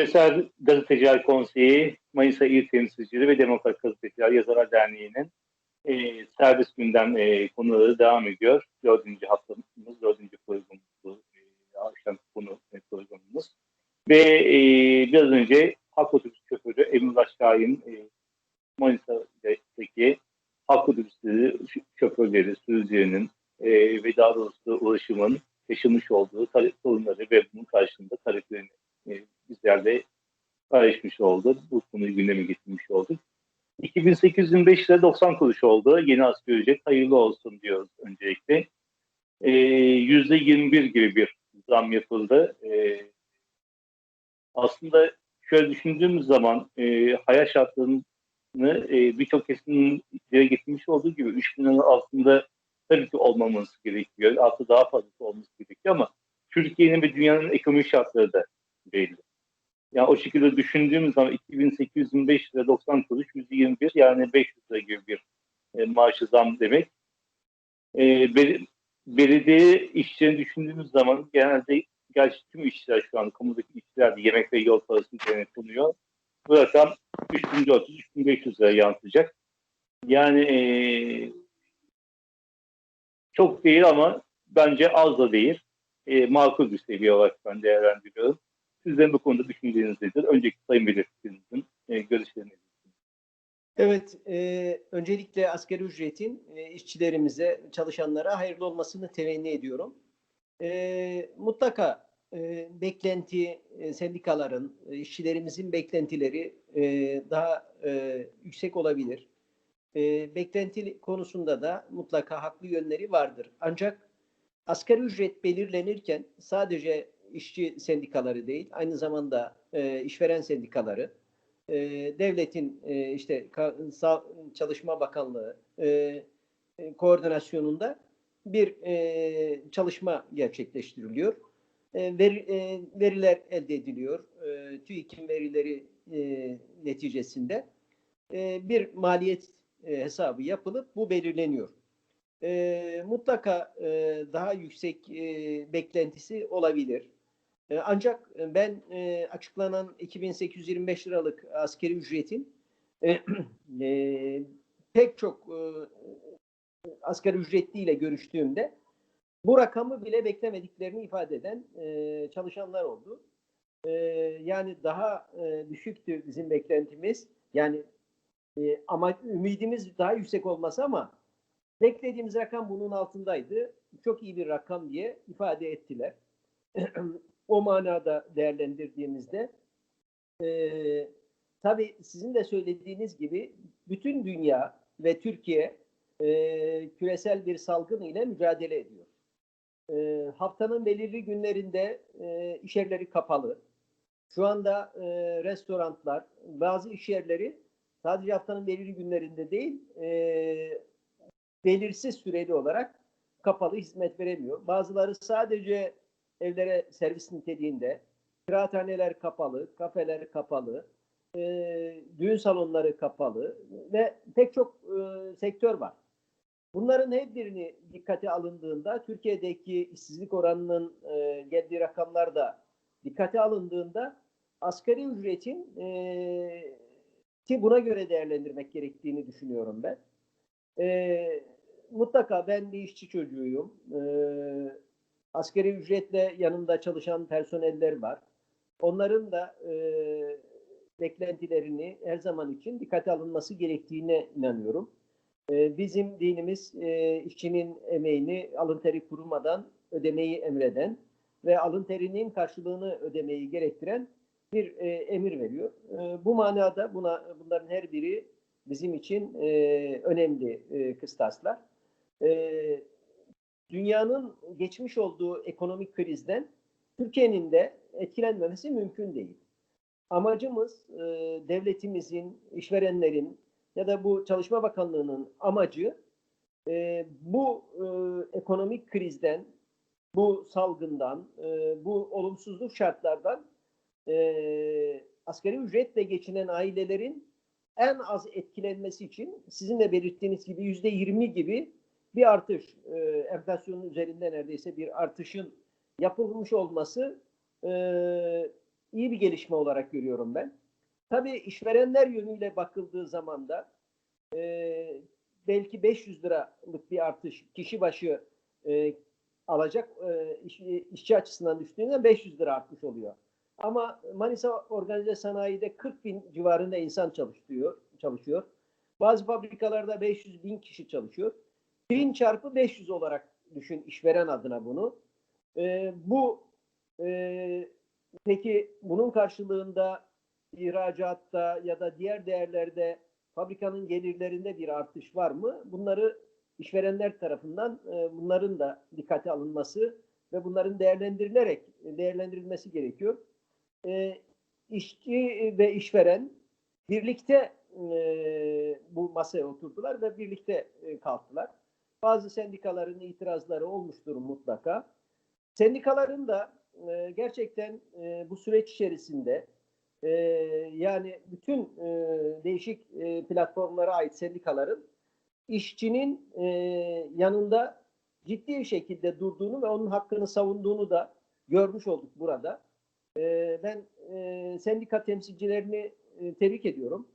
Küresel Gazeteciler Konseyi, Manisa İl Temsilcileri ve Demokrat Gazeteciler Yazarlar Derneği'nin e, serbest gündem e, konuları devam ediyor. Dördüncü haftamız, dördüncü programımız. E, akşam konu e, programımız. Ve e, biraz önce Halk Otobüs şoförü Emrullah Şahin e, Manisa'daki halk otobüsleri şoförleri, sürücülerinin e, ve daha doğrusu ulaşımın yaşamış olduğu sorunları ve bunun karşılığında tariflerini e, bizlerle paylaşmış oldu. Bu konuyu gündeme getirmiş olduk. 2825 lira 90 kuruş oldu. Yeni asgari ücret hayırlı olsun diyoruz öncelikle. E, %21 gibi bir zam yapıldı. E, aslında şöyle düşündüğümüz zaman e, hayat şartlarını e, birçok kesimin dile getirmiş olduğu gibi 3 bin altında tabii ki olmamız gerekiyor. Hatta daha fazlası olması gerekiyor ama Türkiye'nin ve dünyanın ekonomik şartları da. Yani o şekilde düşündüğümüz zaman 2825 lira 90 kuruş 121 yani 500 lira gibi bir e, maaşı zam demek. E, bel belediye işçilerini düşündüğümüz zaman genelde gerçi tüm işçiler şu an kamudaki işçiler de yemek ve yol parası üzerine konuyor. Bu rakam 3400-3500 lira yansıyacak. Yani e, çok değil ama bence az da değil. E, makul bir seviye olarak ben değerlendiriyorum. Sizlerin bu konuda düşünceleriniz nedir? Önceki sayın belirttiğinizin e, görüşlerini Evet, e, öncelikle asgari ücretin e, işçilerimize, çalışanlara hayırlı olmasını temenni ediyorum. E, mutlaka e, beklenti, e, sendikaların, e, işçilerimizin beklentileri e, daha e, yüksek olabilir. E, beklenti konusunda da mutlaka haklı yönleri vardır. Ancak asgari ücret belirlenirken sadece işçi sendikaları değil, aynı zamanda e, işveren sendikaları, e, devletin e, işte Çalışma Bakanlığı e, e, koordinasyonunda bir e, çalışma gerçekleştiriliyor. E, ver, e, veriler elde ediliyor. E, TÜİK'in verileri e, neticesinde e, bir maliyet e, hesabı yapılıp bu belirleniyor. E, mutlaka e, daha yüksek e, beklentisi olabilir. E, ancak ben e, açıklanan 2825 liralık askeri ücretin e, e, pek çok e, asgari ücretliyle görüştüğümde bu rakamı bile beklemediklerini ifade eden e, çalışanlar oldu. E, yani daha e, düşüktü bizim beklentimiz. Yani e, ama ümidimiz daha yüksek olması ama beklediğimiz rakam bunun altındaydı. Çok iyi bir rakam diye ifade ettiler. o manada değerlendirdiğimizde e, tabii sizin de söylediğiniz gibi bütün dünya ve Türkiye e, küresel bir salgın ile mücadele ediyor. E, haftanın belirli günlerinde e, iş yerleri kapalı. Şu anda e, restoranlar, bazı iş yerleri sadece haftanın belirli günlerinde değil, e, belirsiz süreli olarak kapalı hizmet veremiyor. Bazıları sadece evlere servis niteliğinde, kıraathaneler kapalı, kafeler kapalı, e, düğün salonları kapalı ve pek çok e, sektör var. Bunların her birini dikkate alındığında Türkiye'deki işsizlik oranının e, geldiği rakamlar da dikkate alındığında asgari ücretin e, ki buna göre değerlendirmek gerektiğini düşünüyorum ben. E, mutlaka ben bir işçi çocuğuyum. E, askeri ücretle yanımda çalışan personeller var. Onların da e, beklentilerini her zaman için dikkate alınması gerektiğine inanıyorum. E, bizim dinimiz e, işçinin emeğini alın teri kurumadan ödemeyi emreden ve alın terinin karşılığını ödemeyi gerektiren bir e, emir veriyor. E, bu manada buna bunların her biri bizim için e, önemli e, kıstaslar. E, dünyanın geçmiş olduğu ekonomik krizden Türkiye'nin de etkilenmemesi mümkün değil. Amacımız e, devletimizin, işverenlerin ya da bu Çalışma Bakanlığı'nın amacı e, bu e, ekonomik krizden, bu salgından, e, bu olumsuzluk şartlardan e, asgari ücretle geçinen ailelerin en az etkilenmesi için sizin de belirttiğiniz gibi yüzde yirmi gibi bir artış, e, enflasyonun üzerinde neredeyse bir artışın yapılmış olması e, iyi bir gelişme olarak görüyorum ben. Tabii işverenler yönüyle bakıldığı zaman da e, belki 500 liralık bir artış kişi başı e, alacak e, iş- işçi açısından düştüğünde 500 lira artmış oluyor. Ama Manisa Organize Sanayi'de 40 bin civarında insan çalışıyor. çalışıyor. Bazı fabrikalarda 500 bin kişi çalışıyor. 1000 çarpı 500 olarak düşün işveren adına bunu. E, bu e, peki bunun karşılığında ihracatta ya da diğer değerlerde fabrikanın gelirlerinde bir artış var mı? Bunları işverenler tarafından e, bunların da dikkate alınması ve bunların değerlendirilerek değerlendirilmesi gerekiyor. E, işçi ve işveren birlikte e, bu masaya oturdular ve birlikte e, kalktılar. Bazı sendikaların itirazları olmuştur mutlaka. Sendikaların da e, gerçekten e, bu süreç içerisinde e, yani bütün e, değişik e, platformlara ait sendikaların işçinin e, yanında ciddi bir şekilde durduğunu ve onun hakkını savunduğunu da görmüş olduk burada. E, ben e, sendika temsilcilerini e, tebrik ediyorum.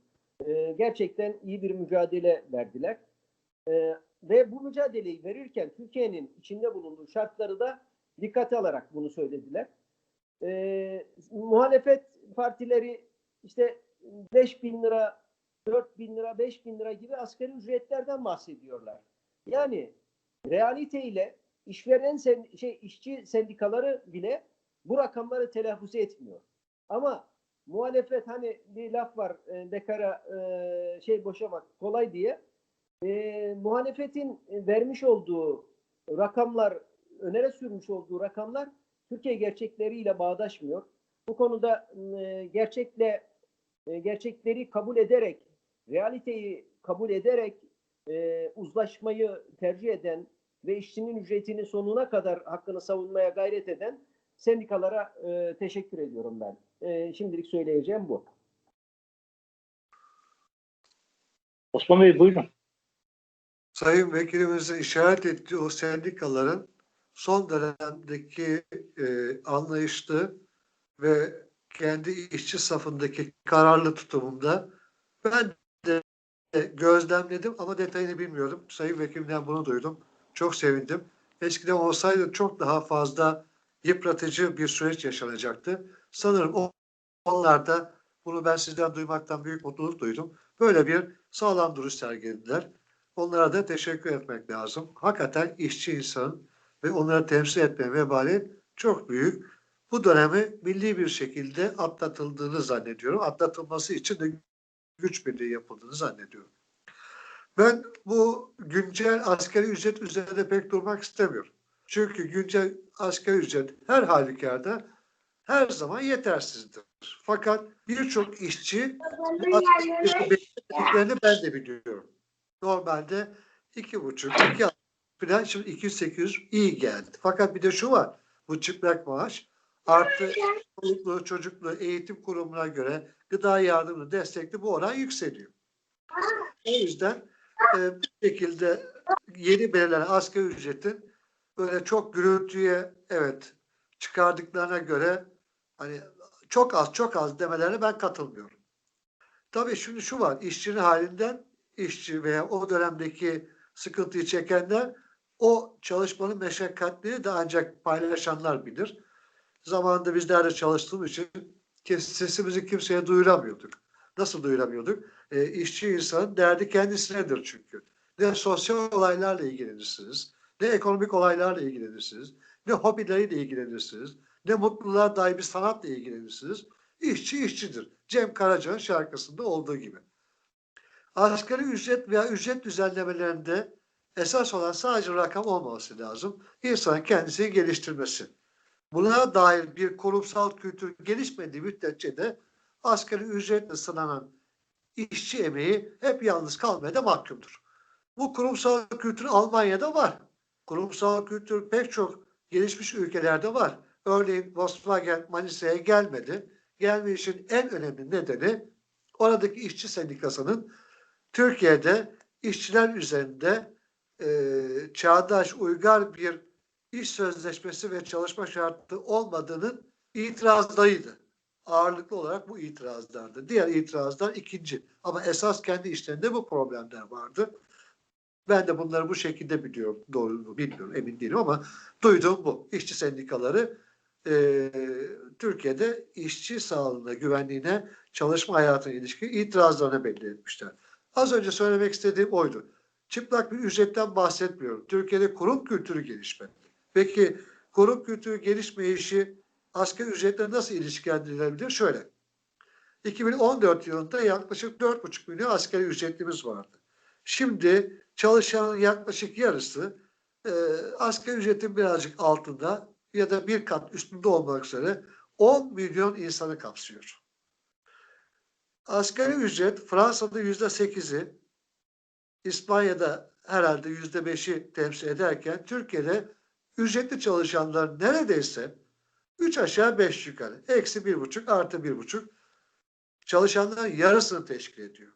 E, gerçekten iyi bir mücadele verdiler. E, ve bu mücadeleyi verirken Türkiye'nin içinde bulunduğu şartları da dikkate alarak bunu söylediler. E, muhalefet partileri işte 5 bin lira, 4 bin lira, 5 bin lira gibi asgari ücretlerden bahsediyorlar. Yani realite ile işveren sen, şey işçi sendikaları bile bu rakamları telaffuz etmiyor. Ama muhalefet hani bir laf var e, bekara e, şey boşamak kolay diye e, muhalefetin vermiş olduğu rakamlar önere sürmüş olduğu rakamlar Türkiye gerçekleriyle bağdaşmıyor. Bu konuda e, gerçekle e, gerçekleri kabul ederek, realiteyi kabul ederek e, uzlaşmayı tercih eden ve işçinin ücretini sonuna kadar hakkını savunmaya gayret eden sendikalara e, teşekkür ediyorum ben. E, şimdilik söyleyeceğim bu. Osman Bey buyurun. Sayın Vekilimizin işaret ettiği o sendikaların son dönemdeki e, anlayışlı ve kendi işçi safındaki kararlı tutumunda ben de gözlemledim ama detayını bilmiyordum. Sayın Vekilimden bunu duydum. Çok sevindim. Eskiden olsaydı çok daha fazla yıpratıcı bir süreç yaşanacaktı. Sanırım onlar da bunu ben sizden duymaktan büyük mutluluk duydum. Böyle bir sağlam duruş sergilediler. Onlara da teşekkür etmek lazım. Hakikaten işçi insan ve onları temsil etme vebali çok büyük. Bu dönemi milli bir şekilde atlatıldığını zannediyorum. Atlatılması için de güç birliği yapıldığını zannediyorum. Ben bu güncel askeri ücret üzerinde pek durmak istemiyorum. Çünkü güncel askeri ücret her halükarda her zaman yetersizdir. Fakat birçok işçi beklediklerini ben de biliyorum. Normalde iki buçuk, iki falan şimdi 200-800 iyi geldi. Fakat bir de şu var. Bu çıplak maaş artı çocuklu, çocuklu eğitim kurumuna göre gıda yardımı destekli bu oran yükseliyor. O yüzden e, bir şekilde yeni belirlenen asgari ücretin böyle çok gürültüye evet çıkardıklarına göre hani çok az çok az demelerine ben katılmıyorum. Tabii şimdi şu var işçinin halinden işçi veya o dönemdeki sıkıntıyı çekenler o çalışmanın meşakkatleri de ancak paylaşanlar bilir. Zamanında bizler de çalıştığımız için sesimizi kimseye duyuramıyorduk. Nasıl duyuramıyorduk? E, işçi insanın derdi kendisinedir çünkü. Ne sosyal olaylarla ilgilenirsiniz, ne ekonomik olaylarla ilgilenirsiniz, ne hobileriyle ilgilenirsiniz, ne mutluluğa dair bir sanatla ilgilenirsiniz. İşçi işçidir. Cem Karaca'nın şarkısında olduğu gibi. Asgari ücret veya ücret düzenlemelerinde esas olan sadece rakam olmaması lazım. İnsanın kendisini geliştirmesi. Buna dair bir kurumsal kültür gelişmediği müddetçe de asgari ücretle sınanan işçi emeği hep yalnız kalmaya da mahkumdur. Bu kurumsal kültür Almanya'da var. Kurumsal kültür pek çok gelişmiş ülkelerde var. Örneğin Volkswagen Manisa'ya gelmedi. Gelmeyişin en önemli nedeni oradaki işçi sendikasının Türkiye'de işçiler üzerinde e, çağdaş, uygar bir iş sözleşmesi ve çalışma şartı olmadığının itirazlarıydı. ağırlıklı olarak bu itirazlardı. Diğer itirazlar ikinci. Ama esas kendi işlerinde bu problemler vardı. Ben de bunları bu şekilde biliyorum. Doğru mu bilmiyorum emin değilim ama duyduğum bu. İşçi sendikaları e, Türkiye'de işçi sağlığına, güvenliğine, çalışma hayatına ilişkin itirazlarını belli etmişler. Az önce söylemek istediğim oydu. Çıplak bir ücretten bahsetmiyorum. Türkiye'de kurum kültürü gelişmedi. Peki kurum kültürü gelişmeyişi asgari ücretle nasıl ilişkilendirilebilir? Şöyle. 2014 yılında yaklaşık 4,5 milyon asgari ücretlimiz vardı. Şimdi çalışanın yaklaşık yarısı e, asgari ücretin birazcık altında ya da bir kat üstünde olmak üzere 10 milyon insanı kapsıyor. Asgari ücret Fransa'da yüzde sekizi, İspanya'da herhalde yüzde beşi temsil ederken Türkiye'de ücretli çalışanlar neredeyse 3 aşağı 5 yukarı. Eksi bir buçuk artı bir buçuk çalışanların yarısını teşkil ediyor.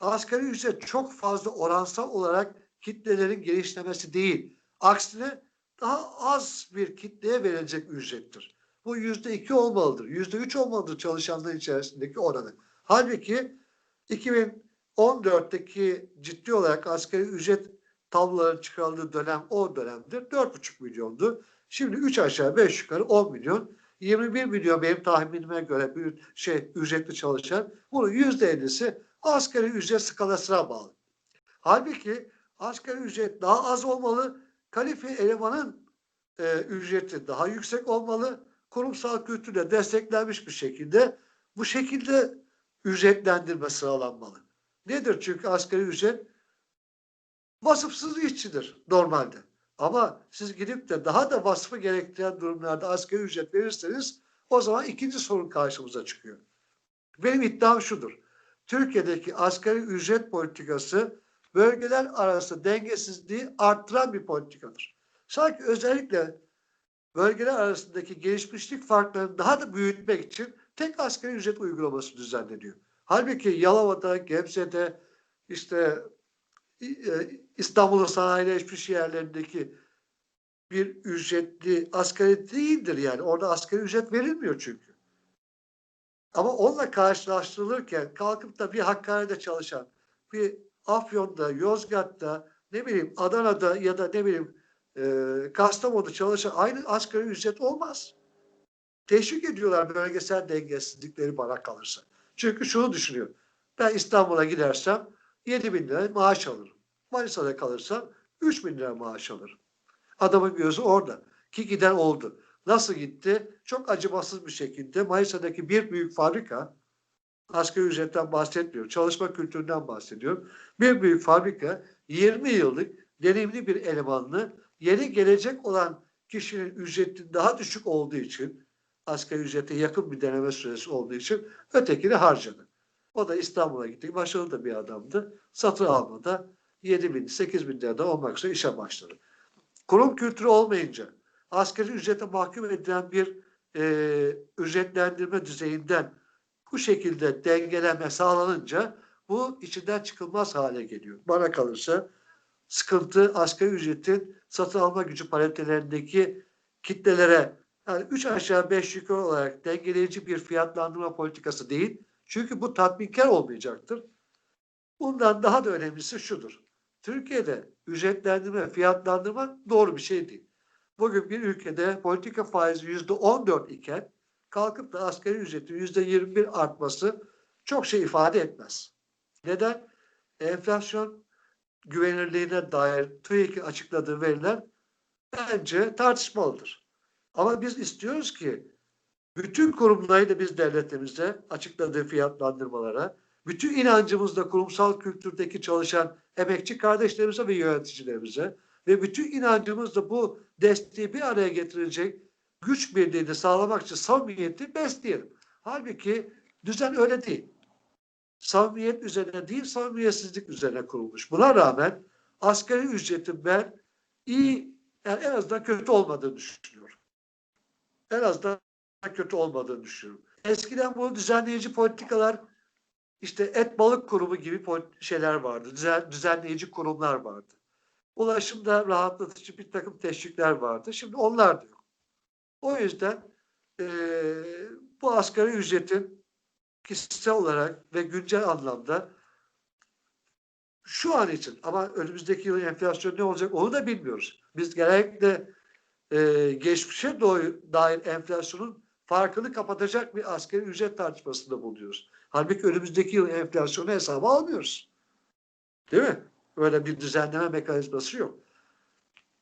Asgari ücret çok fazla oransal olarak kitlelerin genişlemesi değil. Aksine daha az bir kitleye verilecek ücrettir. Bu yüzde iki olmalıdır. Yüzde üç olmalıdır çalışanların içerisindeki oranı. Halbuki 2014'teki ciddi olarak asgari ücret tabloların çıkarıldığı dönem o dönemdir. 4,5 milyondu. Şimdi 3 aşağı 5 yukarı 10 milyon. 21 milyon benim tahminime göre bir şey ücretli çalışan. Bunun %50'si asgari ücret skalasına bağlı. Halbuki asgari ücret daha az olmalı. Kalifiye elemanın e, ücreti daha yüksek olmalı. Kurumsal kültürle desteklenmiş bir şekilde bu şekilde ücretlendirme sıralanmalı. Nedir? Çünkü asgari ücret vasıfsız işçidir normalde. Ama siz gidip de daha da vasfı gerektiren durumlarda asgari ücret verirseniz o zaman ikinci sorun karşımıza çıkıyor. Benim iddiam şudur. Türkiye'deki asgari ücret politikası bölgeler arası dengesizliği arttıran bir politikadır. Sanki özellikle bölgeler arasındaki gelişmişlik farklarını daha da büyütmek için tek asgari ücret uygulaması düzenleniyor. Halbuki Yalova'da, Gebze'de, işte e, İstanbul'un sanayileşmiş yerlerindeki bir ücretli asgari değildir yani. Orada asgari ücret verilmiyor çünkü. Ama onunla karşılaştırılırken kalkıp da bir Hakkari'de çalışan, bir Afyon'da, Yozgat'ta, ne bileyim Adana'da ya da ne bileyim e, Kastamonu'da çalışan aynı asgari ücret olmaz. Teşvik ediyorlar bölgesel dengesizlikleri bana kalırsa. Çünkü şunu düşünüyor. Ben İstanbul'a gidersem 7 bin lira maaş alırım. Manisa'da kalırsam 3 bin lira maaş alırım. Adamın gözü orada. Ki giden oldu. Nasıl gitti? Çok acımasız bir şekilde Manisa'daki bir büyük fabrika asgari ücretten bahsetmiyorum. Çalışma kültüründen bahsediyorum. Bir büyük fabrika 20 yıllık deneyimli bir elemanını yeni gelecek olan kişinin ücreti daha düşük olduğu için asgari ücrete yakın bir deneme süresi olduğu için ötekini harcadı. O da İstanbul'a gitti. Başarılı da bir adamdı. Satın almada 7 bin, 8 bin lirada olmak üzere işe başladı. Kurum kültürü olmayınca asgari ücrete mahkum edilen bir e, ücretlendirme düzeyinden bu şekilde dengeleme sağlanınca bu içinden çıkılmaz hale geliyor. Bana kalırsa sıkıntı asgari ücretin satın alma gücü paritelerindeki kitlelere yani 3 aşağı 5 yukarı olarak dengeleyici bir fiyatlandırma politikası değil. Çünkü bu tatminkar olmayacaktır. Bundan daha da önemlisi şudur. Türkiye'de ücretlendirme, fiyatlandırma doğru bir şey değil. Bugün bir ülkede politika faizi yüzde 14 iken kalkıp da asgari ücretin yüzde 21 artması çok şey ifade etmez. Neden? Enflasyon güvenirliğine dair TÜİK'in açıkladığı veriler bence tartışmalıdır. Ama biz istiyoruz ki bütün kurumları biz devletimize açıkladığı fiyatlandırmalara, bütün inancımızla kurumsal kültürdeki çalışan emekçi kardeşlerimize ve yöneticilerimize ve bütün inancımızla bu desteği bir araya getirecek güç birliğini sağlamak için samimiyeti besleyelim. Halbuki düzen öyle değil. Samimiyet üzerine değil, samimiyetsizlik üzerine kurulmuş. Buna rağmen asgari ücretin ben iyi, yani en azından kötü olmadığını düşünüyorum. En azından kötü olmadığını düşünüyorum. Eskiden bu düzenleyici politikalar işte et balık kurumu gibi şeyler vardı. Düzen, düzenleyici kurumlar vardı. Ulaşımda rahatlatıcı bir takım teşvikler vardı. Şimdi onlar da yok. O yüzden e, bu asgari ücretin kişisel olarak ve güncel anlamda şu an için ama önümüzdeki yıl enflasyon ne olacak onu da bilmiyoruz. Biz genellikle e, geçmişe dair enflasyonun farkını kapatacak bir asgari ücret tartışmasında bulunuyoruz. Halbuki önümüzdeki yıl enflasyonu hesaba almıyoruz. Değil mi? Öyle bir düzenleme mekanizması yok.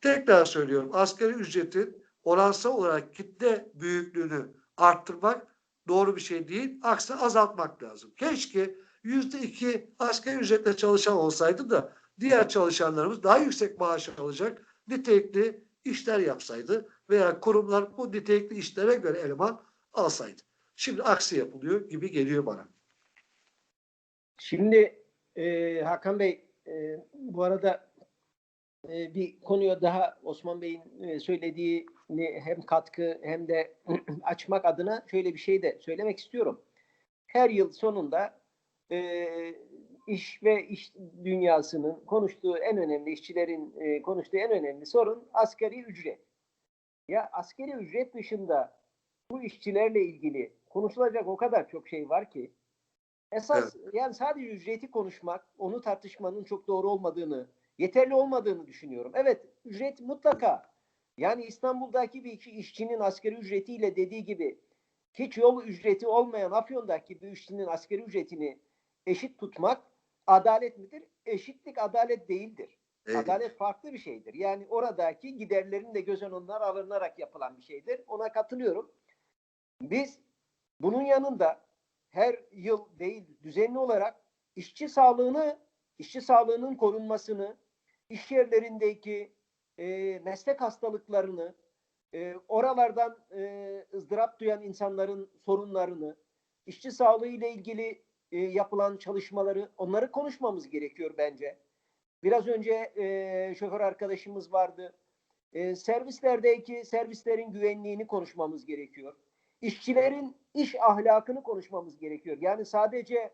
Tekrar söylüyorum. Asgari ücretin oransal olarak kitle büyüklüğünü arttırmak doğru bir şey değil. Aksine azaltmak lazım. Keşke yüzde iki asgari ücretle çalışan olsaydı da diğer çalışanlarımız daha yüksek maaş alacak nitelikli işler yapsaydı veya kurumlar bu nitelikli işlere göre eleman alsaydı. Şimdi aksi yapılıyor gibi geliyor bana. Şimdi e, Hakan Bey e, bu arada e, bir konuya daha Osman Bey'in e, söylediğini hem katkı hem de açmak adına şöyle bir şey de söylemek istiyorum. Her yıl sonunda e, iş ve iş dünyasının konuştuğu en önemli işçilerin e, konuştuğu en önemli sorun asgari ücret. Ya asgari ücret dışında bu işçilerle ilgili konuşulacak o kadar çok şey var ki esas yani sadece ücreti konuşmak, onu tartışmanın çok doğru olmadığını, yeterli olmadığını düşünüyorum. Evet, ücret mutlaka yani İstanbul'daki bir iki işçinin asgari ücretiyle dediği gibi hiç yol ücreti olmayan Afyon'daki bir işçinin asgari ücretini eşit tutmak adalet midir? Eşitlik adalet değildir. Evet. Adalet farklı bir şeydir. Yani oradaki giderlerin de göz önünden alınarak yapılan bir şeydir. Ona katılıyorum. Biz bunun yanında her yıl değil düzenli olarak işçi sağlığını, işçi sağlığının korunmasını, iş yerlerindeki e, meslek hastalıklarını, e, oralardan e, ızdırap duyan insanların sorunlarını, işçi sağlığı ile ilgili e, yapılan çalışmaları, onları konuşmamız gerekiyor bence. Biraz önce e, şoför arkadaşımız vardı. E, servislerdeki servislerin güvenliğini konuşmamız gerekiyor. İşçilerin iş ahlakını konuşmamız gerekiyor. Yani sadece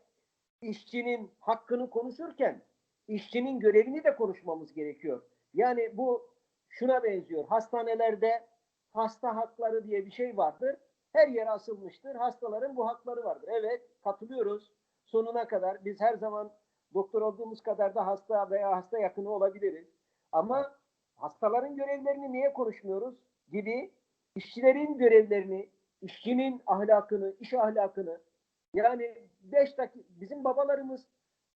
işçinin hakkını konuşurken işçinin görevini de konuşmamız gerekiyor. Yani bu şuna benziyor. Hastanelerde hasta hakları diye bir şey vardır. Her yere asılmıştır. Hastaların bu hakları vardır. Evet katılıyoruz. Sonuna kadar biz her zaman doktor olduğumuz kadar da hasta veya hasta yakını olabiliriz. Ama hastaların görevlerini niye konuşmuyoruz gibi işçilerin görevlerini, işçinin ahlakını, iş ahlakını yani beş dakika bizim babalarımız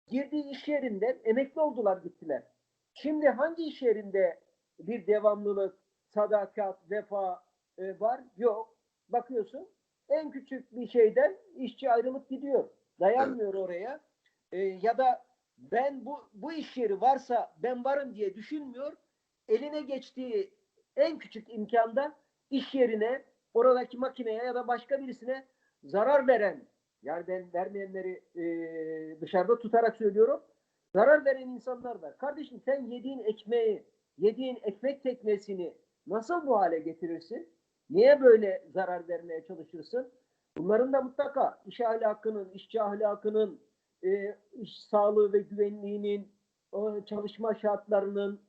girdiği iş yerinden emekli oldular gittiler. Şimdi hangi iş yerinde bir devamlılık, sadakat, vefa e, var? Yok. Bakıyorsun en küçük bir şeyden işçi ayrılıp gidiyor. Dayanmıyor oraya. E, ya da ben bu bu iş yeri varsa ben varım diye düşünmüyor. Eline geçtiği en küçük imkanda iş yerine, oradaki makineye ya da başka birisine zarar veren, yani ben vermeyenleri e, dışarıda tutarak söylüyorum, zarar veren insanlar var. Kardeşim sen yediğin ekmeği, yediğin ekmek teknesini nasıl bu hale getirirsin? Niye böyle zarar vermeye çalışırsın? Bunların da mutlaka iş ahlakının, işçi ahlakının, e, iş sağlığı ve güvenliğinin, o çalışma şartlarının,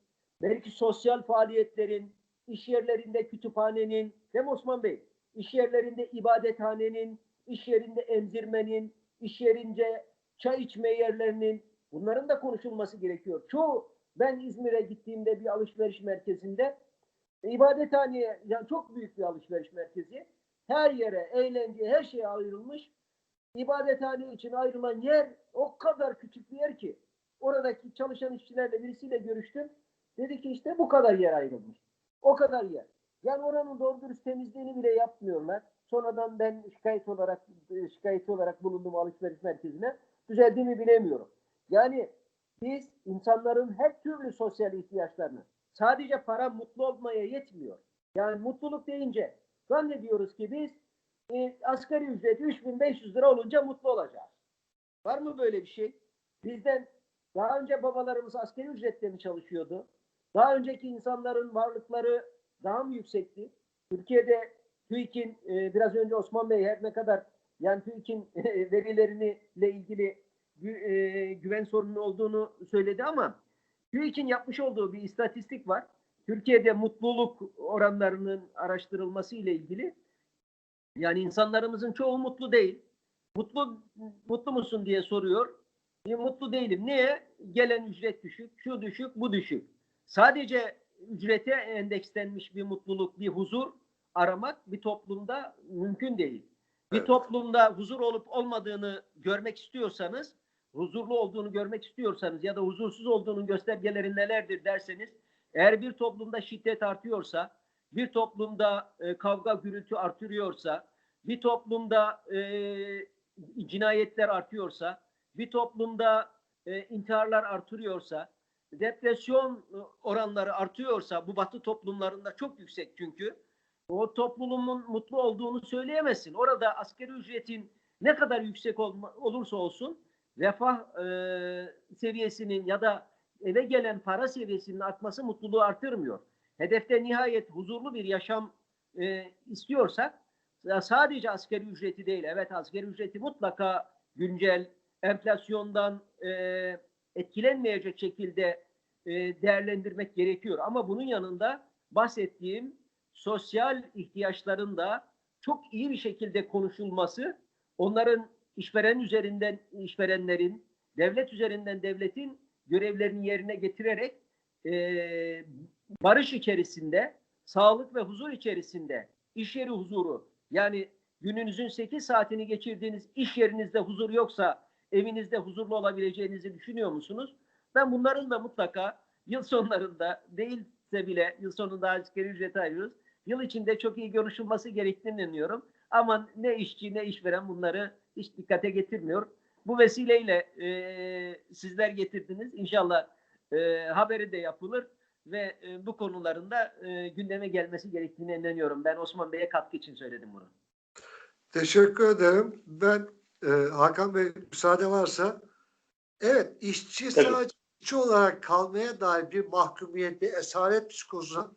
belki sosyal faaliyetlerin, iş yerlerinde kütüphanenin, değil mi Osman Bey? İş yerlerinde ibadethanenin, iş yerinde emzirmenin, iş yerince çay içme yerlerinin, bunların da konuşulması gerekiyor. Çoğu, ben İzmir'e gittiğimde bir alışveriş merkezinde, ibadethaneye, yani çok büyük bir alışveriş merkezi, her yere, eğlenceye, her şeye ayrılmış. İbadethane için ayrılan yer o kadar küçük bir yer ki. Oradaki çalışan işçilerle birisiyle görüştüm. Dedi ki işte bu kadar yer ayrılmış. O kadar yer. Yani oranın doğru dürüst temizliğini bile yapmıyorlar. Sonradan ben şikayet olarak şikayet olarak bulundum alışveriş merkezine. Düzeldiğini bilemiyorum. Yani biz insanların her türlü sosyal ihtiyaçlarını sadece para mutlu olmaya yetmiyor. Yani mutluluk deyince zannediyoruz ki biz e, asgari ücret 3500 lira olunca mutlu olacağız. Var mı böyle bir şey? Bizden daha önce babalarımız asgari ücretle mi çalışıyordu? Daha önceki insanların varlıkları daha mı yüksekti? Türkiye'de TÜİK'in e, biraz önce Osman Bey her ne kadar yani TÜİK'in e, verilerini ile ilgili gü, e, güven sorunu olduğunu söyledi ama TÜİK'in yapmış olduğu bir istatistik var. Türkiye'de mutluluk oranlarının araştırılması ile ilgili Yani insanlarımızın çoğu mutlu değil. Mutlu mutlu musun diye soruyor. E, mutlu değilim. Niye? Gelen ücret düşük, şu düşük, bu düşük. Sadece ücrete endekslenmiş bir mutluluk, bir huzur aramak bir toplumda mümkün değil. Bir Evet. toplumda huzur olup olmadığını görmek istiyorsanız, huzurlu olduğunu görmek istiyorsanız ya da huzursuz olduğunun göstergeleri nelerdir derseniz, eğer bir toplumda şiddet artıyorsa, bir toplumda e, kavga gürültü artırıyorsa, bir toplumda e, cinayetler artıyorsa, bir toplumda e, intiharlar artırıyorsa, depresyon e, oranları artıyorsa, bu batı toplumlarında çok yüksek çünkü, o toplumun mutlu olduğunu söyleyemezsin. Orada asgari ücretin ne kadar yüksek olma, olursa olsun refah e, seviyesinin ya da eve gelen para seviyesinin artması mutluluğu artırmıyor. Hedefte nihayet huzurlu bir yaşam e, istiyorsak ya sadece asgari ücreti değil. Evet asgari ücreti mutlaka güncel enflasyondan e, etkilenmeyecek şekilde e, değerlendirmek gerekiyor. Ama bunun yanında bahsettiğim sosyal ihtiyaçların da çok iyi bir şekilde konuşulması, onların işveren üzerinden işverenlerin, devlet üzerinden devletin görevlerini yerine getirerek e, barış içerisinde, sağlık ve huzur içerisinde, iş yeri huzuru, yani gününüzün 8 saatini geçirdiğiniz iş yerinizde huzur yoksa evinizde huzurlu olabileceğinizi düşünüyor musunuz? Ben bunların da mutlaka yıl sonlarında değilse bile yıl sonunda asgari ücreti ayırıyoruz. Yıl içinde çok iyi görüşülmesi gerektiğini inanıyorum. Ama ne işçi ne işveren bunları hiç dikkate getirmiyor. Bu vesileyle e, sizler getirdiniz. İnşallah e, haberi de yapılır ve e, bu konularında e, gündeme gelmesi gerektiğine inanıyorum. Ben Osman Bey'e katkı için söyledim bunu. Teşekkür ederim. Ben e, Hakan Bey müsaade varsa evet işçi sadece işçi olarak kalmaya dair bir mahkumiyet, bir esaret psikozuna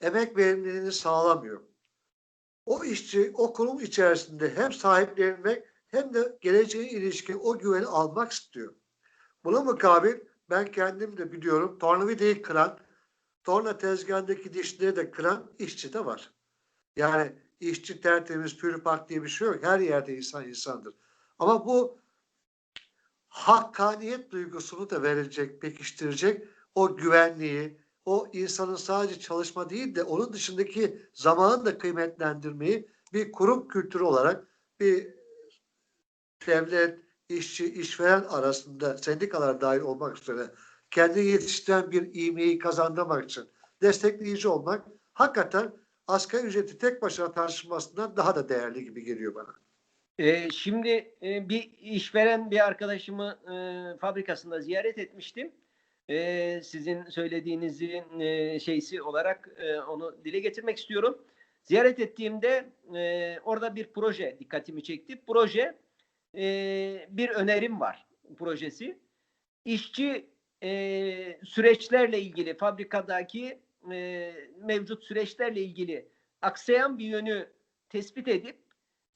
emek verimliliğini sağlamıyor. O işçi o kurum içerisinde hem sahiplenmek hem de geleceğe ilişkin o güveni almak istiyor. Buna mukabil ben kendim de biliyorum tornavidayı kıran, torna tezgahındaki dişleri de kıran işçi de var. Yani işçi tertemiz, pürüpak diye bir şey yok. Her yerde insan insandır. Ama bu hakkaniyet duygusunu da verilecek, pekiştirecek o güvenliği, o insanın sadece çalışma değil de onun dışındaki zamanı da kıymetlendirmeyi bir kurum kültürü olarak bir devlet, işçi, işveren arasında sendikalar dahil olmak üzere kendini yetiştiren bir ivmeyi kazandırmak için destekleyici olmak hakikaten asgari ücreti tek başına tartışılmasından daha da değerli gibi geliyor bana. Ee, şimdi e, bir işveren bir arkadaşımı e, fabrikasında ziyaret etmiştim. E, sizin söylediğinizin e, şeysi olarak e, onu dile getirmek istiyorum. Ziyaret ettiğimde e, orada bir proje dikkatimi çekti. Proje e, bir önerim var projesi. İşçi e, süreçlerle ilgili fabrikadaki e, mevcut süreçlerle ilgili aksayan bir yönü tespit edip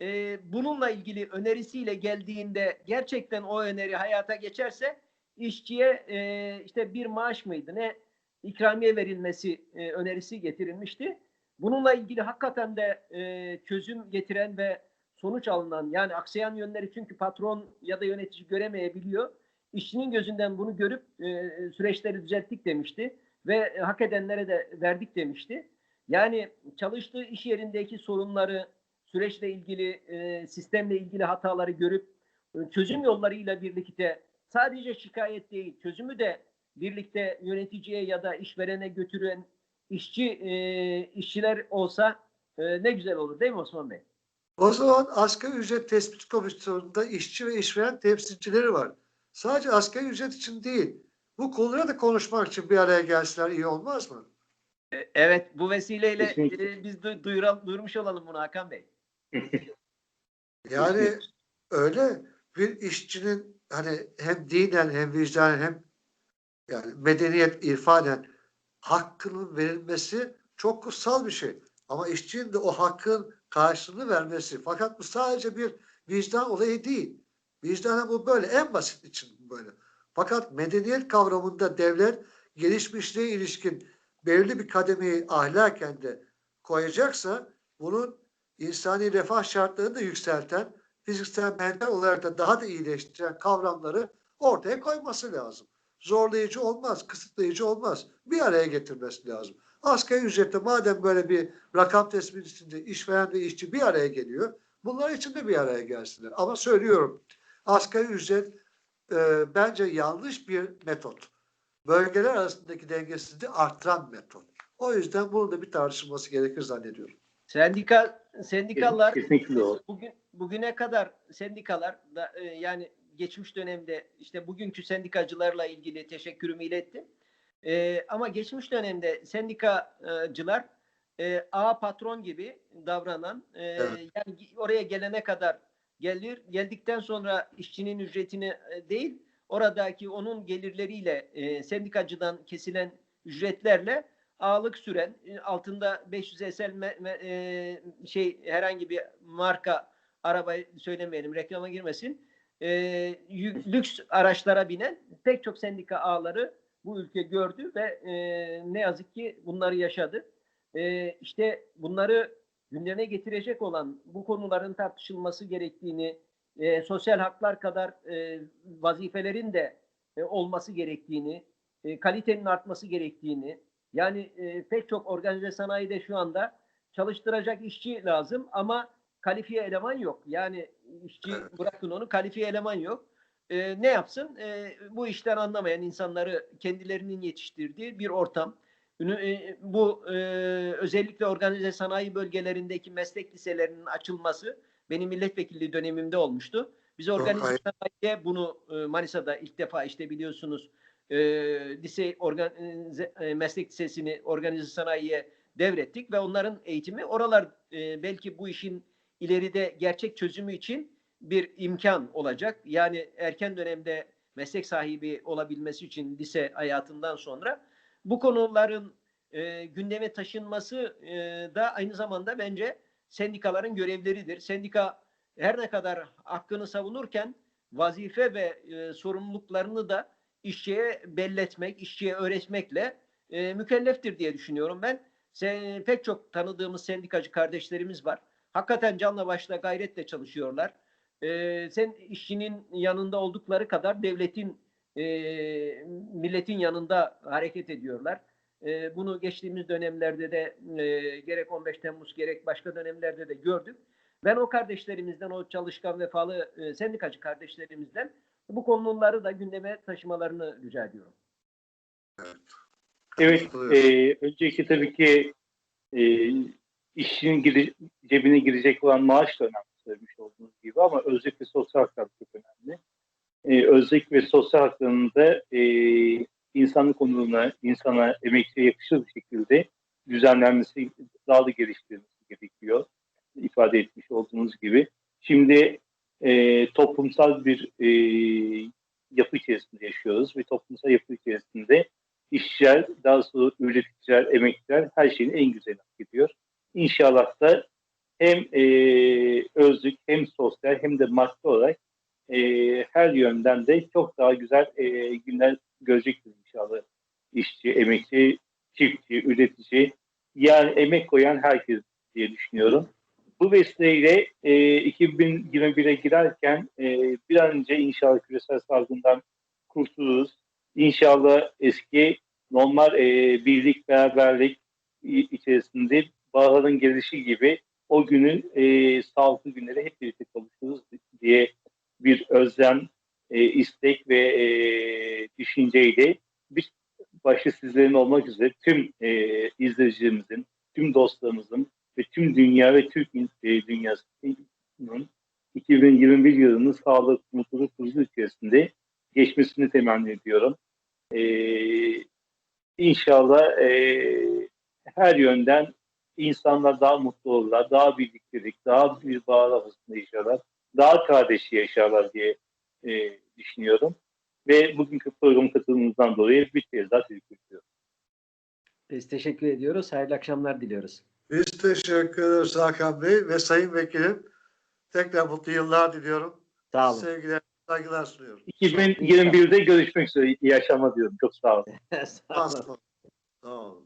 e, bununla ilgili önerisiyle geldiğinde gerçekten o öneri hayata geçerse işçiye e, işte bir maaş mıydı ne ikramiye verilmesi e, önerisi getirilmişti. Bununla ilgili hakikaten de e, çözüm getiren ve sonuç alınan yani aksayan yönleri çünkü patron ya da yönetici göremeyebiliyor. İşçinin gözünden bunu görüp e, süreçleri düzelttik demişti ve e, hak edenlere de verdik demişti. Yani çalıştığı iş yerindeki sorunları, süreçle ilgili, e, sistemle ilgili hataları görüp e, çözüm yollarıyla birlikte sadece şikayet değil, çözümü de birlikte yöneticiye ya da işverene götüren işçi e, işçiler olsa e, ne güzel olur değil mi Osman Bey? O zaman asgari ücret tespit komisyonunda işçi ve işveren temsilcileri var. Sadece asgari ücret için değil, bu konuları da konuşmak için bir araya gelseler iyi olmaz mı? E, Evet, bu vesileyle e, biz du- duyural- duyurmuş olalım bunu Hakan Bey. Yani öyle bir işçinin hani hem dinen hem vicdanen hem yani medeniyet irfanen hakkının verilmesi çok kutsal bir şey. Ama işçinin de o hakkın karşılığını vermesi. Fakat bu sadece bir vicdan olayı değil. Vicdanen bu böyle. En basit için böyle. Fakat medeniyet kavramında devlet gelişmişliğe ilişkin belirli bir kademeyi ahlaken de koyacaksa bunun insani refah şartlarını da yükselten, fiziksel mental olarak da daha da iyileştiren kavramları ortaya koyması lazım. Zorlayıcı olmaz, kısıtlayıcı olmaz. Bir araya getirmesi lazım. Asgari ücrette madem böyle bir rakam tespitinde işveren ve işçi bir araya geliyor, bunlar için de bir araya gelsinler. Ama söylüyorum, asgari ücret e, bence yanlış bir metot. Bölgeler arasındaki dengesizliği arttıran metot. O yüzden bunun da bir tartışılması gerekir zannediyorum. Sendika sendikalar Kesinlikle bugün bugüne kadar sendikalar da e, yani geçmiş dönemde işte bugünkü sendikacılarla ilgili teşekkürümü ilettim. E, ama geçmiş dönemde sendikacılar e, A patron gibi davranan e, Evet. yani oraya gelene kadar gelir geldikten sonra işçinin ücretini e, değil oradaki onun gelirleriyle e, sendikacıdan kesilen ücretlerle ağlık süren e, altında 500 SL me- me- e, şey herhangi bir marka arabayı söylemeyelim reklama girmesin e, lüks araçlara binen pek çok sendika ağları bu ülke gördü ve e, ne yazık ki bunları yaşadı. E, işte bunları gündeme getirecek olan bu konuların tartışılması gerektiğini, e, sosyal haklar kadar e, vazifelerin de e, olması gerektiğini, e, kalitenin artması gerektiğini, yani e, pek çok organize sanayide şu anda çalıştıracak işçi lazım ama kalifiye eleman yok. Yani işçi bırakın onu kalifiye eleman yok. E, ne yapsın? E, bu işten anlamayan insanları kendilerinin yetiştirdiği bir ortam. E, Bu e, özellikle organize sanayi bölgelerindeki meslek liselerinin açılması benim milletvekilliği dönemimde olmuştu. Biz organize hayır. sanayiye bunu e, Manisa'da ilk defa işte biliyorsunuz e, lise organize, e, meslek lisesini organize sanayiye devrettik ve onların eğitimi oralar e, belki bu işin ileride gerçek çözümü için bir imkan olacak. Yani erken dönemde meslek sahibi olabilmesi için lise hayatından sonra bu konuların e, gündeme taşınması e, da aynı zamanda bence sendikaların görevleridir. Sendika her ne kadar hakkını savunurken vazife ve e, sorumluluklarını da işçiye belletmek, işçiye öğretmekle e, mükelleftir diye düşünüyorum ben. Sen, pek çok tanıdığımız sendikacı kardeşlerimiz var. Hakikaten canla başla gayretle çalışıyorlar. E, sen işçinin yanında oldukları kadar devletin, e, milletin yanında hareket ediyorlar. E, bunu geçtiğimiz dönemlerde de e, gerek 15 Temmuz gerek başka dönemlerde de gördük. Ben o kardeşlerimizden, o çalışkan vefalı e, sendikacı kardeşlerimizden bu konuları da gündeme taşımalarını rica ediyorum. Evet, e, önceki tabii ki e, işin gire- cebine girecek olan maaş da önemli söylemiş olduğunuz gibi ama özlük ve sosyal haklar çok önemli. E, özlük ve sosyal haklarının da e, insanlık onuruna, insana, emekçiye yakışır bir şekilde düzenlenmesi, daha da geliştirilmesi gerekiyor. ifade etmiş olduğunuz gibi. Şimdi e, toplumsal bir e, yapı içerisinde yaşıyoruz ve toplumsal yapı içerisinde işçiler, daha sonra üreticiler, emekçiler her şeyin en güzeli hak ediyor. İnşallah da hem e, özlük hem sosyal hem de maddi olarak e, her yönden de çok daha güzel e, günler görecektir inşallah. İşçi, emekçi, çiftçi, üretici yani emek koyan herkes diye düşünüyorum. Bu vesileyle e, 2021'e girerken e, bir an önce inşallah küresel salgından kurtuluruz. İnşallah eski normal e, birlik, beraberlik içerisinde bağların gelişi gibi o günü e, sağlıklı günleri hep birlikte kavuştururuz diye bir özlem, e, istek ve e, düşünceyle biz başta sizlerin olmak üzere tüm e, izleyicilerimizin, tüm dostlarımızın ve tüm dünya ve Türk e, dünyasının 2021 yılının sağlık, mutluluk, huzur içerisinde geçmesini temenni ediyorum. Ee, inşallah e, her yönden insanlar daha mutlu olurlar, daha birliktelik, daha bir bağ arasında yaşarlar, daha kardeşi yaşarlar diye e, düşünüyorum. Ve bugünkü program katılımınızdan dolayı bir kez daha teşekkür ediyorum. Biz teşekkür ediyoruz. Hayırlı akşamlar diliyoruz. Biz teşekkür ederiz Hakan Bey ve Sayın Vekilim. Tekrar mutlu yıllar diliyorum. Sağ olun. Sevgiler, saygılar sunuyorum. 2021'de görüşmek üzere. İyi akşamlar diyorum. Çok. Sağ olun. Sağ olun. Sağ olun.